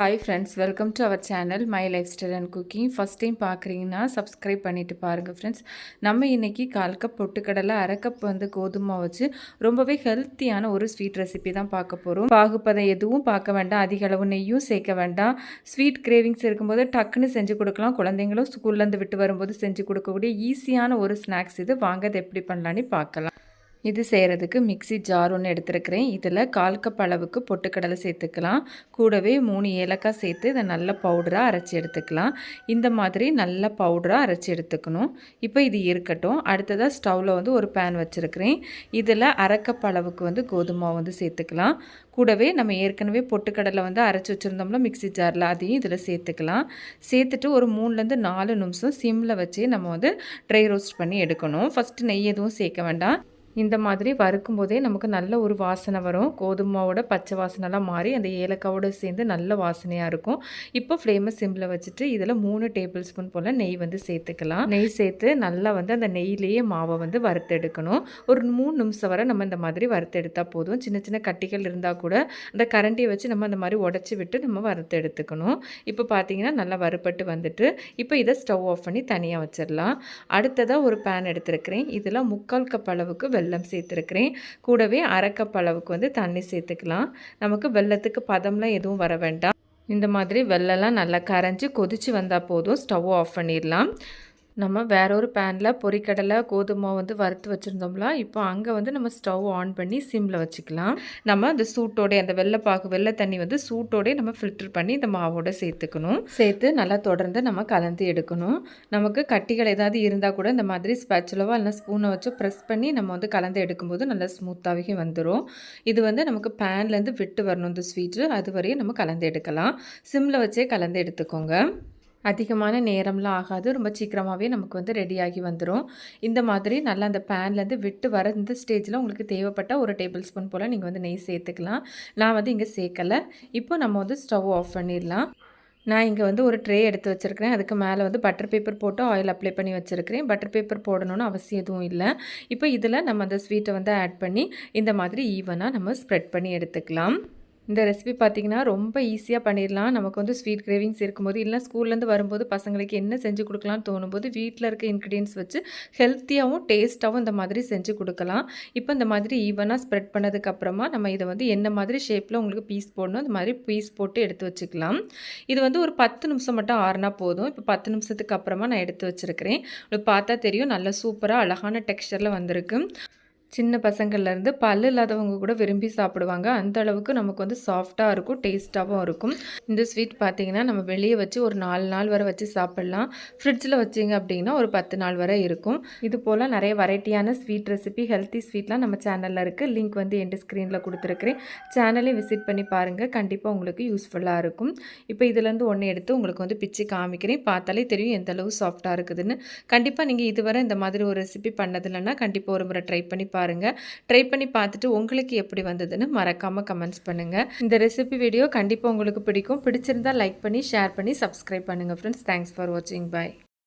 Hi friends welcome to our channel my lifestyle and cooking first time பார்க்குறீங்கன்னா subscribe பண்ணிவிட்டு பாருங்கள் friends நம்ம இன்றைக்கி கால் கப் பொட்டுக்கடலை அரை கப் வந்து கோதுமை வச்சு ரொம்பவே ஹெல்த்தியான ஒரு ஸ்வீட் ரெசிபி தான் பார்க்க போகிறோம் பாகுப்பதம் எதுவும் பார்க்க வேண்டாம். அதிக அளவு நெய்யும் சேர்க்க வேண்டாம். ஸ்வீட் கிரேவிங்ஸ் இருக்கும்போது டக்குன்னு செஞ்சு கொடுக்கலாம். குழந்தைங்களும் ஸ்கூல்லேருந்து விட்டு வரும்போது செஞ்சு கொடுக்கக்கூடிய ஈஸியான ஒரு ஸ்நாக்ஸ் இது. வாங்க எப்படி பண்ணலான்னு பார்க்கலாம். இது செய்கிறதுக்கு மிக்சி ஜார் ஒன்று எடுத்துருக்கிறேன். இதில் கால் கப் அளவுக்கு பொட்டுக்கடலை சேர்த்துக்கலாம். கூடவே மூணு ஏலக்காய் சேர்த்து இதை நல்ல பவுடராக அரைச்சி எடுத்துக்கலாம். இந்த மாதிரி நல்ல பவுடராக அரைச்சி எடுத்துக்கணும். இப்போ இது இருக்கட்டும். அடுத்ததாக ஸ்டவ்வில் வந்து ஒரு பேன் வச்சுருக்கிறேன். இதில் அரைக்கப் அளவுக்கு வந்து கோதுமை வந்து சேர்த்துக்கலாம். கூடவே நம்ம ஏற்கனவே பொட்டுக்கடலை வந்து அரைச்சி வச்சுருந்தோம்ல மிக்சி ஜாரில் அதையும் இதில் சேர்த்துக்கலாம். சேர்த்துட்டு ஒரு மூணுலேருந்து நாலு நிமிஷம் சிம்மில் வச்சு நம்ம வந்து ட்ரை ரோஸ்ட் பண்ணி எடுக்கணும். ஃபஸ்ட்டு நெய் எதுவும் சேர்க்க வேண்டாம். இந்த மாதிரி வறுக்கும் போதே நமக்கு நல்ல ஒரு வாசனை வரும். கோதுமாவோட பச்சை வாசனைலாம் மாறி அந்த ஏலக்காவோடு சேர்ந்து நல்ல வாசனையாக இருக்கும். இப்போ ஃப்ளேமை சிம்பில் வச்சுட்டு இதில் மூணு டேபிள் ஸ்பூன் போல் நெய் வந்து சேர்த்துக்கலாம். நெய் சேர்த்து நல்லா வந்து அந்த நெய்லேயே மாவை வந்து வறுத்தெடுக்கணும். ஒரு மூணு நிமிஷம் வரை நம்ம இந்த மாதிரி வறுத்தெடுத்தால் போதும். சின்ன சின்ன கட்டிகள் இருந்தால் கூட அந்த கரண்டியை வச்சு நம்ம அந்த மாதிரி உடச்சி விட்டு நம்ம வறுத்து எடுத்துக்கணும் இப்போ பார்த்தீங்கன்னா நல்லா வறுப்பட்டு வந்துட்டு இப்போ இதை ஸ்டவ் ஆஃப் பண்ணி தனியாக வச்சிடலாம். அடுத்ததாக ஒரு பேன் எடுத்துருக்கிறேன். இதில் முக்கால் கப் அளவுக்கு வெள்ளம் வெல்லம் சேர்த்துருக்கிறேன். கூடவே அரைக்கப் அளவுக்கு வந்து தண்ணி சேர்த்துக்கலாம். நமக்கு வெள்ளத்துக்கு பதம்லாம் எதுவும் வர வேண்டாம். இந்த மாதிரி வெள்ளெல்லாம் நல்லா கரைஞ்சி கொதித்து வந்தால் போதும். ஸ்டவ் ஆஃப் பண்ணிடலாம். நம்ம வேற ஒரு பேனில் பொரிக்கடலை கோதுமை வந்து வறுத்து வச்சுருந்தோம்ல இப்போ அங்கே வந்து நம்ம ஸ்டவ் ஆன் பண்ணி சிம்மில் வச்சுக்கலாம். நம்ம அந்த சூட்டோடைய அந்த வெள்ளைப்பாக்கு வெள்ளை தண்ணி வந்து சூட்டோடய நம்ம ஃபில்டர் பண்ணி இந்த மாவோட சேர்த்துக்கணும். சேர்த்து நல்லா தொடர்ந்து நம்ம கலந்து எடுக்கணும். நமக்கு கட்டிகள் ஏதாவது இருந்தால் கூட இந்த மாதிரி ஸ்பேச்சுலவோ இல்லை ஸ்பூனை வச்சு ப்ரெஸ் பண்ணி நம்ம வந்து கலந்து எடுக்கும்போது நல்லா ஸ்மூத்தாகவே வந்துடும் இது வந்து நமக்கு பேன்லேருந்து விட்டு வரணும் இந்த ஸ்வீட்டு அது வரையும் நம்ம கலந்து எடுக்கலாம். சிம்மில் வச்சே கலந்து எடுத்துக்கோங்க. அதிகமான நேரம்லாம் ஆகாது. ரொம்ப சீக்கிரமாகவே நமக்கு வந்து ரெடியாகி வந்துடும் இந்த மாதிரி நல்லா அந்த பேன்லேருந்து விட்டு வர இந்த ஸ்டேஜில் உங்களுக்கு தேவைப்பட்ட ஒரு டேபிள் ஸ்பூன் போல் நீங்கள் வந்து நெய் சேர்த்துக்கலாம். நான் வந்து இங்கே சேர்க்கலை. இப்போ நம்ம வந்து ஸ்டவ் ஆஃப் பண்ணிடலாம். நான் இங்கே வந்து ஒரு ட்ரே எடுத்து வச்சுருக்கிறேன். அதுக்கு மேலே வந்து பட்டர் பேப்பர் போட்டு ஆயில் அப்ளை பண்ணி வச்சுருக்கிறேன். பட்டர் பேப்பர் போடணும்னு அவசியம் எதுவும் இல்லை. இப்போ இதில் நம்ம அந்த ஸ்வீட்டை வந்து ஆட் பண்ணி இந்த மாதிரி ஈவனாக நம்ம ஸ்ப்ரெட் பண்ணி எடுத்துக்கலாம். இந்த ரெசிபி பார்த்திங்கன்னா ரொம்ப ஈஸியாக பண்ணிடலாம் நமக்கு வந்து ஸ்வீட் கிரேவிங்ஸ் இருக்கும்போது இல்லை ஸ்கூல்லேருந்து வரும்போது பசங்களுக்கு என்ன செஞ்சு கொடுக்கலாம்னு தோணும்போது வீட்டில் இருக்க இன்க்ரீடியன்ஸ் வச்சு ஹெல்த்தியாகவும் டேஸ்ட்டாகவும் இந்த மாதிரி செஞ்சு கொடுக்கலாம். இப்போ இந்த மாதிரி ஈவனாக ஸ்ப்ரெட் பண்ணதுக்கப்புறமா நம்ம இதை வந்து என்ன மாதிரி ஷேப்பில் உங்களுக்கு பீஸ் போடணும் அந்த மாதிரி பீஸ் போட்டு எடுத்து வச்சுக்கலாம். இது வந்து ஒரு பத்து நிமிஷம் மட்டும் ஆறுனா போதும். இப்போ பத்து நிமிஷத்துக்கு அப்புறமா நான் எடுத்து வச்சுருக்கிறேன். உங்களுக்கு பார்த்தா தெரியும் நல்லா சூப்பராக அழகான டெக்ஸ்டரில் வந்திருக்கு. சின்ன பசங்கள்லேருந்து பல் இல்லாதவங்க கூட விரும்பி சாப்பிடுவாங்க. அந்த அளவுக்கு நமக்கு வந்து சாஃப்டாக இருக்கும் டேஸ்ட்டாகவும் இருக்கும். இந்த ஸ்வீட் பார்த்திங்கன்னா நம்ம வெளியே வச்சு ஒரு நாலு நாள் வரை வச்சு சாப்பிட்லாம். ஃப்ரிட்ஜில் வச்சிங்க அப்படின்னா ஒரு பத்து நாள் வரை இருக்கும். இது போல் நிறைய வெரைட்டியான ஸ்வீட் ரெசிபி ஹெல்த்தி ஸ்வீட்லாம் நம்ம சேனலில் இருக்குது லிங்க் வந்து என் ஸ்க்ரீனில் கொடுத்துருக்குறேன். சேனலையும் விசிட் பண்ணி பாருங்கள் கண்டிப்பாக உங்களுக்கு யூஸ்ஃபுல்லாக இருக்கும். இப்போ இதுலேருந்து ஒன்று எடுத்து உங்களுக்கு வந்து பிச்சு காமிக்கிறேன். பார்த்தாலே தெரியும் எந்த அளவு சாஃப்டாக இருக்குதுன்னு. கண்டிப்பாக நீங்கள் இதுவரை இந்த மாதிரி ஒரு ரெசிபி பண்ணதில்லைன்னா கண்டிப்பாக ஒரு முறை ட்ரை பண்ணி பாருங்கள் ட்ரை பண்ணி பார்த்துட்டு உங்களுக்கு எப்படி வந்ததுன்னு மறக்காமல் கமெண்ட்ஸ் பண்ணுங்கள் இந்த ரெசிபி வீடியோ கண்டிப்பாக உங்களுக்கு பிடிக்கும். பிடிச்சிருந்தால் லைக் பண்ணி ஷேர் பண்ணி சப்ஸ்கிரைப் பண்ணுங்கள் ஃப்ரெண்ட்ஸ் தேங்க்ஸ் ஃபார் வாட்சிங் பாய்